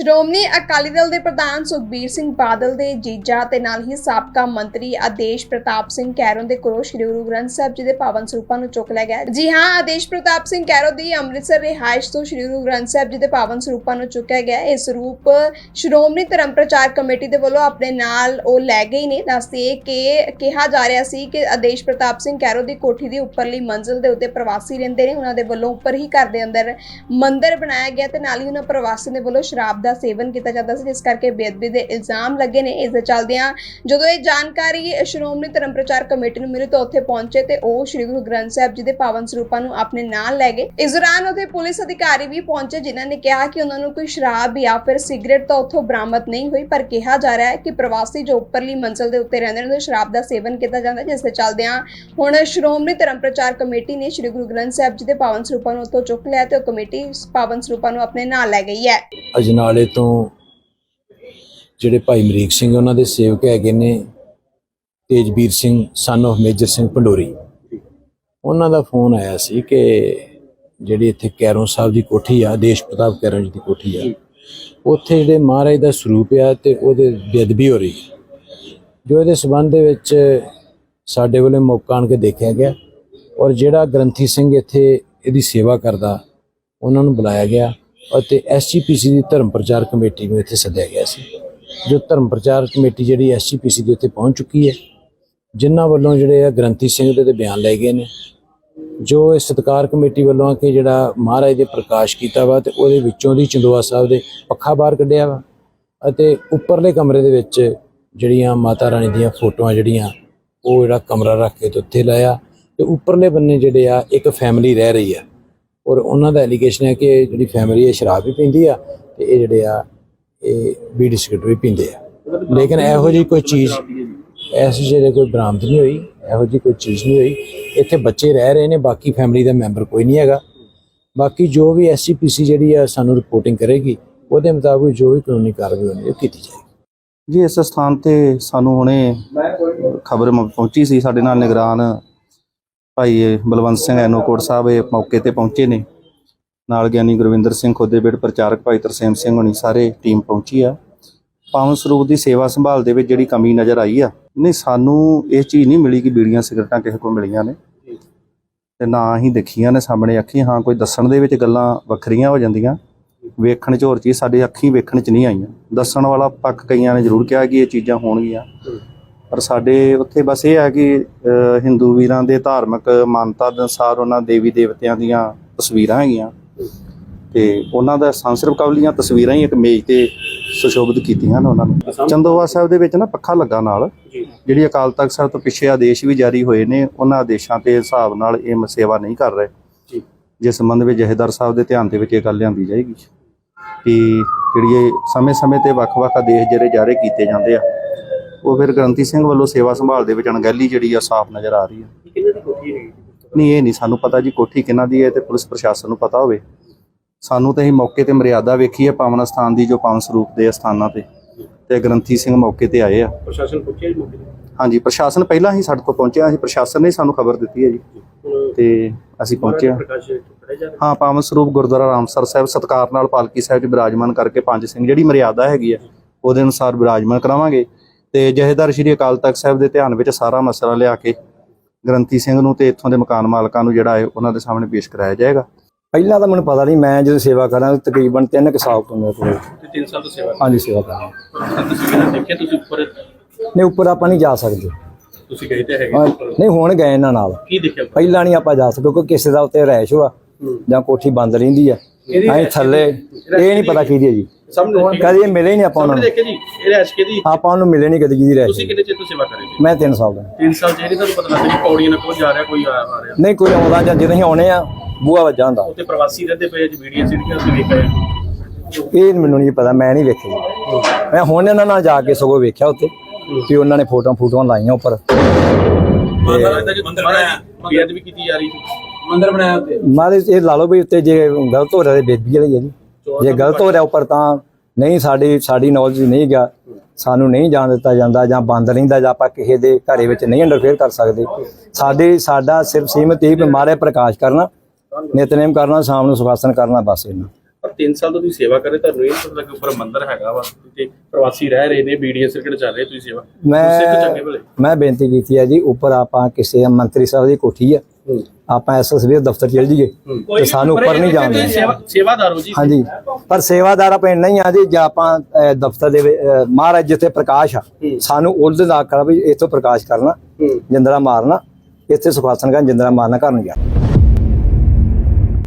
ਸ਼੍ਰੋਮਣੀ ਅਕਾਲੀ ਦਲ ਦੇ ਪ੍ਰਧਾਨ ਸੁਖਬੀਰ ਸਿੰਘ ਬਾਦਲ ਦੇ ਜੀਜਾ ਤੇ ਨਾਲ ਹੀ ਸਾਬਕਾ ਮੰਤਰੀ ਆਦੇਸ਼ ਪ੍ਰਤਾਪ ਸਿੰਘ ਕੈਰੋਂ ਦੇ ਕੋਲੋਂ ਸ਼੍ਰੀ ਗੁਰੂ ਗ੍ਰੰਥ ਸਾਹਿਬ ਜੀ ਦੇ ਪਾਵਨ ਸਰੂਪਾਂ ਨੂੰ ਚੁੱਕ ਲਿਆ ਗਿਆ ਜੀ ਹਾਂ, ਆਦੇਸ਼ ਪ੍ਰਤਾਪ ਸਿੰਘ ਕੈਰੋਂ ਦੀ ਅੰਮ੍ਰਿਤਸਰ ਰਿਹਾਇਸ਼ ਤੋਂ ਸ਼੍ਰੀ ਗੁਰੂ ਗ੍ਰੰਥ ਸਾਹਿਬ ਜੀ ਦੇ ਪਾਵਨ ਸਰੂਪਾਂ ਨੂੰ ਚੁੱਕਿਆ ਗਿਆ ਇਹ ਸਰੂਪ ਸ਼੍ਰੋਮਣੀ ਧਰਮ ਪ੍ਰਚਾਰ ਕਮੇਟੀ ਦੇ ਵੱਲੋਂ ਆਪਣੇ ਨਾਲ ਉਹ ਲੈ ਗਏ ਨੇ। ਦੱਸਦੇ ਕਿ ਕਿਹਾ ਜਾ ਰਿਹਾ ਸੀ ਕਿ ਆਦੇਸ਼ ਪ੍ਰਤਾਪ ਸਿੰਘ ਕੈਰੋਂ ਦੀ ਕੋਠੀ ਦੀ ਉੱਪਰਲੀ ਮੰਜ਼ਿਲ ਦੇ ਉੱਤੇ ਪ੍ਰਵਾਸੀ ਰਹਿੰਦੇ ਨੇ। ਉਹਨਾਂ ਦੇ ਵੱਲੋਂ ਉੱਪਰ ਹੀ ਘਰ ਦੇ ਅੰਦਰ ਮੰਦਿਰ ਬਣਾਇਆ ਗਿਆ ਤੇ ਨਾਲ ਹੀ ਉਹਨਾਂ ਪ੍ਰਵਾਸੀ ਦੇ ਵੱਲੋਂ ਸ਼ਰਾਬ ਦਾ ਸੇਵਨ ਕੀਤਾ ਜਾਂਦਾ ਸੀ ਜਿਸ ਕਰਕੇ ਬੇਅਦਬੀ ਦੇ ਇਲਜ਼ਾਮ ਲੱਗੇ ਨੇ। ਇਸ ਦੇ ਚੱਲਦਿਆਂ ਜਦੋਂ ਇਹ ਜਾਣਕਾਰੀ ਸ਼੍ਰੋਮਣੀ ਧਰਮ ਪ੍ਰਚਾਰ ਕਮੇਟੀ ਨੂੰ ਮਿਲੀ ਤਾਂ ਉੱਥੇ ਪਹੁੰਚੇ ਤੇ ਉਹ ਸ੍ਰੀ ਗੁਰੂ ਗ੍ਰੰਥ ਸਾਹਿਬ ਜੀ ਦੇ ਪਾਵਨ ਸਰੂਪਾਂ ਨੂੰ ਆਪਣੇ ਨਾਲ ਲੈ ਗਏ। ਇਸ ਦੌਰਾਨ ਉੱਥੇ ਪੁਲਿਸ ਅਧਿਕਾਰੀ ਵੀ ਪਹੁੰਚੇ ਜਿਨ੍ਹਾਂ ਨੇ ਕਿਹਾ ਕਿ ਉਹਨਾਂ ਨੂੰ ਕੋਈ ਸ਼ਰਾਬ ਜਾਂ ਫਿਰ ਸਿਗਰਟ ਤਾਂ ਉੱਥੋਂ ਬਰਾਮਦ ਨਹੀਂ ਹੋਈ ਪਰ ਕਿਹਾ ਜਾ ਰਿਹਾ ਹੈ ਕਿ ਪ੍ਰਵਾਸੀ ਜੋ ਉੱਪਰਲੀ ਮੰਜ਼ਲ ਦੇ ਉੱਤੇ ਰਹਿੰਦੇ ਨੇ ਉਹ ਸ਼ਰਾਬ ਦਾ ਸੇਵਨ ਕੀਤਾ ਜਾਂਦਾ ਹੈ, ਜਿਸ ਦੇ ਚੱਲਦਿਆਂ ਹੁਣ ਸ਼੍ਰੋਮਣੀ ਧਰਮ ਪ੍ਰਚਾਰ ਕਮੇਟੀ ਨੇ ਸ੍ਰੀ ਗੁਰੂ ਗ੍ਰੰਥ ਸਾਹਿਬ ਜੀ ਦੇ ਪਾਵਨ ਸਰੂਪਾਂ ਨੂੰ ਉੱਥੋਂ ਚੁੱਕ ਲਿਆ ਤੇ ਉਹ ਕਮੇਟੀ ਪਾਵਨ ਸਰੂਪਾਂ ਨੂੰ ਆਪਣੇ ਨਾਲ ਲੈ ਗਈ ਹੈ। ਅਜਨਾਲੇ ਤੋਂ ਜਿਹੜੇ ਭਾਈ ਮਰੀਕ ਸਿੰਘ ਉਹਨਾਂ ਦੇ ਸੇਵਕ ਹੈਗੇ ਨੇ, Tejveer Singh son of Major Singh Pandori. ਉਹਨਾਂ ਦਾ ਫੋਨ ਆਇਆ ਸੀ ਕਿ ਜਿਹੜੀ ਇੱਥੇ ਕੈਰੋਂ ਸਾਹਿਬ ਦੀ ਕੋਠੀ ਆ, ਦੇਸ਼ ਪ੍ਰਤਾਪ ਕੈਰੋਂ ਜੀ ਦੀ ਕੋਠੀ ਆ, ਉੱਥੇ ਜਿਹੜੇ ਮਹਾਰਾਜ ਦਾ ਸਰੂਪ ਆ ਤੇ ਉਹਦੇ ਬੇਅਦਬੀ ਹੋ ਰਹੀ ਜੋ ਇਹਦੇ ਸਬੰਧ ਦੇ ਵਿੱਚ ਸਾਡੇ ਵੱਲੋਂ ਮੌਕਾ ਆਣ ਕੇ ਦੇਖਿਆ ਗਿਆ ਔਰ ਜਿਹੜਾ ਗ੍ਰੰਥੀ ਸਿੰਘ ਇੱਥੇ ਇਹਦੀ ਸੇਵਾ ਕਰਦਾ, ਉਹਨਾਂ ਨੂੰ ਬੁਲਾਇਆ ਗਿਆ। ਅਤੇ ਐਸਜੀਪੀਸੀ ਦੀ ਧਰਮ ਪ੍ਰਚਾਰ ਕਮੇਟੀ ਨੂੰ ਇੱਥੇ ਸੱਦਿਆ ਗਿਆ ਸੀ। ਜੋ ਧਰਮ ਪ੍ਰਚਾਰ ਕਮੇਟੀ ਜਿਹੜੀ ਐਸਜੀਪੀਸੀ ਦੇ ਉੱਤੇ ਪਹੁੰਚ ਚੁੱਕੀ ਹੈ, ਜਿਨ੍ਹਾਂ ਵੱਲੋਂ ਜਿਹੜੇ ਆ ਗ੍ਰੰਥੀ ਸਿੰਘ ਦੇ ਤੇ ਬਿਆਨ ਲਏ ਗਏ ਨੇ, ਜੋ ਇਹ ਸਤਕਾਰ ਕਮੇਟੀ ਵੱਲੋਂ ਕਿ ਜਿਹੜਾ ਮਹਾਰਾਜ ਦੇ ਪ੍ਰਕਾਸ਼ ਕੀਤਾ ਵਾ ਤੇ ਉਹਦੇ ਵਿੱਚੋਂ ਦੀ ਚੰਦੋਆ ਸਾਹਿਬ ਦੇ ਪੱਖਾ ਬਾਹਰ ਕੱਢਿਆ ਵਾ ਅਤੇ ਉੱਪਰਲੇ ਕਮਰੇ ਦੇ ਵਿੱਚ ਜਿਹੜੀਆਂ ਮਾਤਾ ਰਾਣੀ ਦੀਆਂ ਫੋਟੋਆਂ ਜਿਹੜੀਆਂ, ਉਹ ਜਿਹੜਾ ਕਮਰਾ ਰੱਖ ਕੇ ਤੇ ਉੱਥੇ ਲਾਇਆ। ਤੇ ਉੱਪਰਲੇ ਬੰਨੇ ਜਿਹੜੇ ਆ, ਇੱਕ ਫੈਮਿਲੀ ਰਹਿ ਰਹੀ ਆ। ਔਰ ਉਹਨਾਂ ਦਾ ਐਲੀਗੇਸ਼ਨ ਹੈ ਕਿ ਜਿਹੜੀ ਫੈਮਿਲੀ ਹੈ ਸ਼ਰਾਬ ਵੀ ਪੀਂਦੀ ਆ ਤੇ ਇਹ ਜਿਹੜੇ ਆ, ਇਹ ਬੀੜੀ ਸਿਗਰਟ ਵੀ ਪੀਂਦੇ ਆ। ਲੇਕਿਨ ਇਹੋ ਜਿਹੀ ਕੋਈ ਚੀਜ਼ ਐਸੀ ਜਿਹੜੇ ਕੋਈ ਬਰਾਮਦ ਨਹੀਂ ਹੋਈ, ਇਹੋ ਜਿਹੀ ਕੋਈ ਚੀਜ਼ ਨਹੀਂ ਹੋਈ। ਇੱਥੇ ਬੱਚੇ ਰਹਿ ਰਹੇ ਨੇ, ਬਾਕੀ ਫੈਮਿਲੀ ਦਾ ਮੈਂਬਰ ਕੋਈ ਨਹੀਂ ਹੈਗਾ। ਬਾਕੀ ਜੋ ਵੀ ਐਸਜੀਪੀਸੀ ਜਿਹੜੀ ਆ ਸਾਨੂੰ ਰਿਪੋਰਟਿੰਗ ਕਰੇਗੀ, ਉਹਦੇ ਮੁਤਾਬਕ ਜੋ ਵੀ ਕਾਨੂੰਨੀ ਕਾਰਵਾਈ ਹੋਣੀ, ਉਹ ਕੀਤੀ ਜਾਏਗੀ। ਜੀ, ਇਸ ਸਥਾਨ ਤੇ ਸਾਨੂੰ ਹੁਣੇ ਖਬਰ ਪਹੁੰਚੀ ਸੀ, ਸਾਡੇ ਨਾਲ ਨਿਗਰਾਨ ਭਾਈ ਬਲਵੰਤ ਸਿੰਘ ਐਨੋਕੋਟ ਸਾਹਿਬ ਇਹ ਮੌਕੇ ਤੇ ਪਹੁੰਚੇ ਨੇ। ਨਾਲ ਗਿਆਨੀ ਗੁਰਵਿੰਦਰ ਸਿੰਘ ਖੋਦੇਬੇੜ ਪ੍ਰਚਾਰਕ ਭਾਈ ਤਰਸੇਮ ਸਿੰਘ ਹੁਣੀ ਸਾਰੇ ਟੀਮ ਪਹੁੰਚੀ ਆ। ਪਾਵਨ ਸਰੂਪ ਦੀ ਸੇਵਾ ਸੰਭਾਲ ਦੇ ਵਿੱਚ ਜਿਹੜੀ ਕਮੀ ਨਜ਼ਰ ਆਈ ਆ, ਨਹੀਂ ਸਾਨੂੰ ਇਹ ਚੀਜ਼ ਨਹੀਂ ਮਿਲੀ ਕਿ ਬੀੜੀਆਂ, ਸਿਗਰਟਾਂ ਕਿਸੇ ਕੋਲ ਮਿਲੀਆਂ ਨੇ। ਤੇ ਨਾ ਹੀ ਦੇਖੀਆਂ ਨੇ ਸਾਹਮਣੇ ਅੱਖੀ, ਹਾਂ ਕੋਈ ਦੱਸਣ ਦੇ ਵਿੱਚ ਗੱਲਾਂ ਵੱਖਰੀਆਂ ਹੋ ਜਾਂਦੀਆਂ। ਵੇਖਣ ਚ ਹੋਰ ਚੀਜ਼, ਸਾਡੇ ਅੱਖੀ ਵੇਖਣ ਚ ਨਹੀਂ ਆਈਆਂ। ਦੱਸਣ ਵਾਲਾ ਪੱਖ ਕਈਆਂ ਨੇ ਜ਼ਰੂਰ ਕਿਹਾ ਕਿ ਇਹ ਚੀਜ਼ਾਂ ਹੋਣਗੀਆਂ। ਪਰ ਸਾਡੇ ਉੱਥੇ ਬਸ ਇਹ ਹੈ ਕਿ ਹਿੰਦੂ ਵੀਰਾਂ ਦੇ ਧਾਰਮਿਕ ਮਾਨਤਾ ਦੇ ਅਨੁਸਾਰ ਉਹਨਾਂ ਦੇਵੀ ਦੇਵਤਿਆਂ ਦੀਆਂ ਤਸਵੀਰਾਂ ਹੈਗੀਆਂ। ਤੇ ਉਹਨਾਂ ਦਾ ਸੰਸਰਵ ਕਵਲੀਆਂ ਤਸਵੀਰਾਂ ਹੀ ਇੱਕ ਮੇਜ਼ ਤੇ ਸੁਸ਼ੋਭਿਤ ਕੀਤੀਆਂ ਨੇ ਉਹਨਾਂ ਨੂੰ। ਚੰਦੋਵਾ ਸਾਹਿਬ ਦੇ ਵਿੱਚ ਨਾ ਪੱਖਾ ਲੱਗਾ ਨਾਲ। ਜਿਹੜੀ ਅਕਾਲ ਤਖਤ ਸਾਹਿਬ ਤੋਂ ਪਿੱਛੇ ਆਦੇਸ਼ ਵੀ ਜਾਰੀ ਹੋਏ ਨੇ ਉਹਨਾਂ ਆਦੇਸ਼ਾਂ ਦੇ ਹਿਸਾਬ ਨਾਲ ਇਹ ਸੇਵਾ ਨਹੀਂ ਕਰ ਰਹੇ। ਜਿਸ ਸੰਬੰਧ ਵਿੱਚ ਜਹੇਦਾਰ ਸਾਹਿਬ ਦੇ ਧਿਆਨ ਦੇ ਵਿੱਚ ਇਹ ਗੱਲ ਲਿਆਂਦੀ ਜਾਏਗੀ। ਕਿ ਜਿਹੜੀ ਸਮੇਂ-ਸਮੇਂ ਤੇ ਵੱਖ-ਵੱਖ ਆਦੇਸ਼ ਜਿਹੜੇ ਜਾਰੀ ਕੀਤੇ ਜਾਂਦੇ ਆ ਉਹ ਫਿਰ ਗ੍ਰੰਥੀ ਸਿੰਘ ਵੱਲੋਂ ਸੇਵਾ ਸੰਭਾਲ ਦੇ ਵਿੱਚ ਅਣਗਹਿਲੀ ਜਿਹੜੀ ਆ ਸਾਫ਼ ਨਜ਼ਰ ਆ ਰਹੀ ਆ। ਕਿੰਨੇ ਦੀ ਕੋਠੀ ਹੈਗੀ ਨਹੀਂ ਇਹ ਨਹੀਂ ਸਾਨੂੰ ਪਤਾ ਜੀ ਕੋਠੀ ਕਿਹਨਾਂ ਦੀ ਹੈ ਤੇ ਪੁਲਿਸ ਪ੍ਰਸ਼ਾਸਨ ਨੂੰ ਪਤਾ ਹੋਵੇ। ਸਾਨੂੰ ਤਾਂ ਇਹ ਮੌਕੇ ਤੇ ਮਰਿਆਦਾ ਵੇਖੀ ਹੈ ਪਾਵਨ ਸਥਾਨ ਦੀ ਜੋ ਪਾਵਨ ਸਰੂਪ ਦੇ ਸਥਾਨਾਂ ਤੇ। ਤੇ ਗ੍ਰੰਥੀ ਸਿੰਘ ਮੌਕੇ ਤੇ ਆਏ ਆ। ਪ੍ਰਸ਼ਾਸਨ ਪੁੱਛਿਆ ਜੀ ਮੌਕੇ ਤੇ? ਹਾਂਜੀ ਪ੍ਰਸ਼ਾਸਨ ਪਹਿਲਾਂ ਹੀ ਸਾਡੇ ਕੋਲ ਪਹੁੰਚਿਆ ਸੀ ਪ੍ਰਸ਼ਾਸਨ ਨੇ ਸਾਨੂੰ ਖਬਰ ਦਿੱਤੀ ਹੈ ਜੀ। ਤੇ ਅਸੀਂ ਪਹੁੰਚੇ ਹਾਂ। ਜਾ ਹਾਂ? ਪਾਵਨ ਸਰੂਪ ਗੁਰਦੁਆਰਾ ਰਾਮਸਰ ਸਾਹਿਬ ਸਤਕਾਰ ਨਾਲ ਪਾਲਕੀ ਸਾਹਿਬ 'ਚ ਬਿਰਾਜਮਾਨ ਕਰਕੇ ਪੰਜ ਸਿੰਘ ਜਿਹੜੀ ਮਰਿਆਦਾ ਹੈਗੀ ਹੈ ਉਹਦੇ ਅਨੁਸਾਰ ਬਿਰਾਜਮਾਨ ਕਰਾਵਾਂਗੇ। ਤੇ ਜਹੇਦਾਰ ਸ਼੍ਰੀ ਅਕਾਲ ਤਖਤ ਸਾਹਿਬ ਦੇ ਧਿਆਨ ਵਿੱਚ ਸਾਰਾ ਮਸਲਾ ਲਿਆ ਕੇ ਗ੍ਰੰਥੀ ਸਿੰਘ ਨੂੰ ਤੇ ਇੱਥੋਂ ਦੇ ਮਕਾਨ ਮਾਲਕਾਂ ਨੂੰ ਜਿਹੜਾ ਹੈ ਉਹਨਾਂ ਦੇ ਸਾਹਮਣੇ ਪੇਸ਼ ਕਰਾਇਆ ਜਾਏਗਾ। ਪਹਿਲਾਂ ਤਾਂ ਮੈਨੂੰ ਪਤਾ ਨਹੀਂ ਮੈਂ ਜਦੋਂ ਸੇਵਾ ਕਰਾਂ ਤਕਰੀਬਨ 3 ਕੁ ਸਾਲ ਤੋਂ ਮੇਰੇ ਕੋਲ। ਤੇ 3 ਸਾਲ ਤੋਂ ਸੇਵਾ ਹਾਂਜੀ ਸੇਵਾ ਕਰਾਂ ਤਸਵੀਰਾਂ ਦੇਖਿਆ ਤੁਸੀਂ ਉੱਪਰ ਨਹੀਂ ਉੱਪਰ ਆਪਾਂ ਨਹੀਂ ਜਾ ਸਕਦੇ। ਤੁਸੀਂ ਗਏ ਤੇ ਹੈਗੇ। ਨਹੀਂ ਹੁਣ ਗਏ ਇਹਨਾਂ ਨਾਲ। ਕੀ ਦੇਖਿਆ? ਪਹਿਲਾਂ ਨਹੀਂ ਆਪਾਂ ਜਾ ਸਕਦੇ ਕਿਉਂਕਿ ਕਿਸੇ ਦਾ ਉੱਤੇ ਰੈਸ਼ ਹੋਆ ਜਾਂ ਕੋਠੀ ਬੰਦ ਰਹਿੰਦੀ ਆ। ਅਸੀਂ ਥੱਲੇ ਇਹ ਨਹੀਂ ਪਤਾ ਕਿਹਦੀ ਹੈ ਜੀ। ਕਦੀ ਇਹ ਮਿਲੇ ਨਹੀਂ ਆਪਾਂ ਉਹਨਾਂ ਨੂੰ। ਦੇਖਿਆ ਜੀ ਇਹ ਰੈਸ਼ ਦੀ ਆਪਾਂ ਉਹਨੂੰ ਮਿਲੇ ਨਹੀਂ ਕਦੀ ਰੈਸ਼ ਤੁਸੀਂ ਕਿੰਨੇ ਚਿਰ ਤੋਂ ਸੇਵਾ ਕਰ ਰਹੇ ਜੀ? ਮੈਂ 3 ਸਾਲ ਦਾ 3 ਸਾਲ ਜਿਹੜੀ ਤੁਹਾਨੂੰ ਪਤਾ ਲੱਗਦਾ ਕਿ ਪੌੜੀਆਂ ਨਾਲ ਕੋਈ ਜਾ ਰਿਹਾ ਕੋਈ ਆ ਰਿਹਾ। ਨਹੀਂ ਕੋਈ ਆਉਂਦਾ ਜਾਂ ਜਦੋਂ ਅਸੀਂ ਆਉਣੇ ਆ ਬੂਆ ਵੱਜਾ ਹੁੰਦਾ। ਉੱਥੇ ਪ੍ਰਵਾਸੀ ਰਹਿੰਦੇ ਪਏ ਜੀ ਵੀਡੀਓ ਸੀੜੀਆਂ ਤੁਸੀਂ ਵੇਖਿਆ ਇਹ ਮੈਨੂੰ ਨਹੀਂ ਪਤਾ ਮੈਂ ਨਹੀਂ ਵੇਖਿਆ ਜੀ। ਮੈਂ ਹੁਣ ਇਹਨਾਂ ਨਾਲ ਜਾ ਕੇ ਸਗੋਂ ਵੇਖਿਆ ਉੱਤੇ ਕਿ ਉਹਨਾਂ ਨੇ ਫੋਟੋਆਂ ਫੋਟੋਆਂ ਲਾਈਆਂ ਉੱਪਰ। ਮੰਦਰ ਲੱਗਦਾ ਜੀ ਮੰਦਰ ਵੀ ਕੀਤੀ ਜਾ ਰਹੀ ਸੀ। ਮੰਦਰ ਬਣਾਇਆ ਉੱਤੇ ਮਾਰੇ ਇਹ ਲਾ ਲਓ ਵੀ ਉੱਤੇ ਜੇ ਗਲਤ ਹੋ ਰਿਹਾ ਤੇ ਬੇਦਬੀ ਵਾਲੀ ਹੈ ਜੀ। ਜੇ ਗਲਤ ਹੋ ਰਿਹਾ ਉੱਪਰ ਤਾਂ ਨਹੀਂ ਸਾਡੀ ਸਾਡੀ ਨੌਲੇਜ ਨਹੀਂ ਗਿਆ। ਸਾਨੂੰ ਨਹੀਂ ਜਾਣ ਦਿੱਤਾ ਜਾਂਦਾ ਜਾਂ ਬੰਦ ਰਹਿੰਦਾ ਜਾਂ ਆਪਾਂ ਕਿਸੇ ਦੇ ਘਰੇ ਵਿੱਚ ਨਹੀਂ ਇੰਟਰਫੇਅਰ ਕਰ ਸਕਦੇ। ਸਾਡੇ ਸਾਡਾ ਸਿਰਫ ਸੀਮਤ ਇਹ ਵੀ ਮਾਰੇ ਪ੍ਰਕਾਸ਼ ਕਰਨਾ ਨਿਤਨੇਮ ਕਰਨਾ ਸ਼ਾਮ ਨੂੰ ਸੁਖਾਸਨ ਕਰਨਾ ਬਸ ਇਹਨਾਂ ਪਰ 3 ਸਾਲ ਤੋਂ ਤੁਸੀਂ ਸੇਵਾ ਕਰ ਰਹੇ ਤੁਹਾਨੂੰ ਇਹ ਪਤਾ ਕਿ ਉੱਪਰ ਮੰਦਿਰ ਹੈਗਾ ਵਾ ਤੇ ਪ੍ਰਵਾਸੀ ਰਹਿ ਰਹੇ ਨੇ ਬੀਡੀਏ ਸਰਕਟ ਚੱਲ ਰਹੀ ਤੁਸੀਂ ਸੇਵਾ। ਸਿੱਖ ਚੰਗੇ ਭਲੇ। ਮੈਂ ਮੈਂ ਬੇਨਤੀ ਕੀਤੀ ਹੈ ਜੀ ਉੱਪਰ ਆਪਾਂ ਕਿਸੇ ਮੰਤਰੀ ਸਾਹਿਬ ਦੀ ਕੋਠੀ ਆ ਆਪਾਂ ਐਸਐਸਬੀ ਦਫ਼ਤਰ ਚਲ ਜੀਏ ਤੇ ਸਾਨੂੰ ਉੱਪਰ ਨਹੀਂ ਜਾਣ। ਸੇਵਾ ਸੇਵਾਦਾਰ ਹੋ ਜੀ। ਹਾਂਜੀ ਪਰ ਸੇਵਾਦਾਰ ਆਪਾਂ ਨਹੀਂ ਆ ਜੀ ਜਾਂ ਆਪਾਂ ਦਫ਼ਤਰ ਦੇ ਮਹਾਰਾਜ ਜਿੱਥੇ ਪ੍ਰਕਾਸ਼ ਆ ਸਾਨੂੰ ਉਹਦੇ ਦਾ ਆਖਣਾ ਵੀ ਇੱਥੋਂ ਪ੍ਰਕਾਸ਼ ਕਰਨਾ ਜਿੰਦਰਾ ਮਾਰਨਾ ਇੱਥੇ ਸੁਖਾਸਨ ਕਰਨ ਜਿੰਦਰਾ ਮਾਰਨਾ ਘਰ ਨੂੰ ਜਾ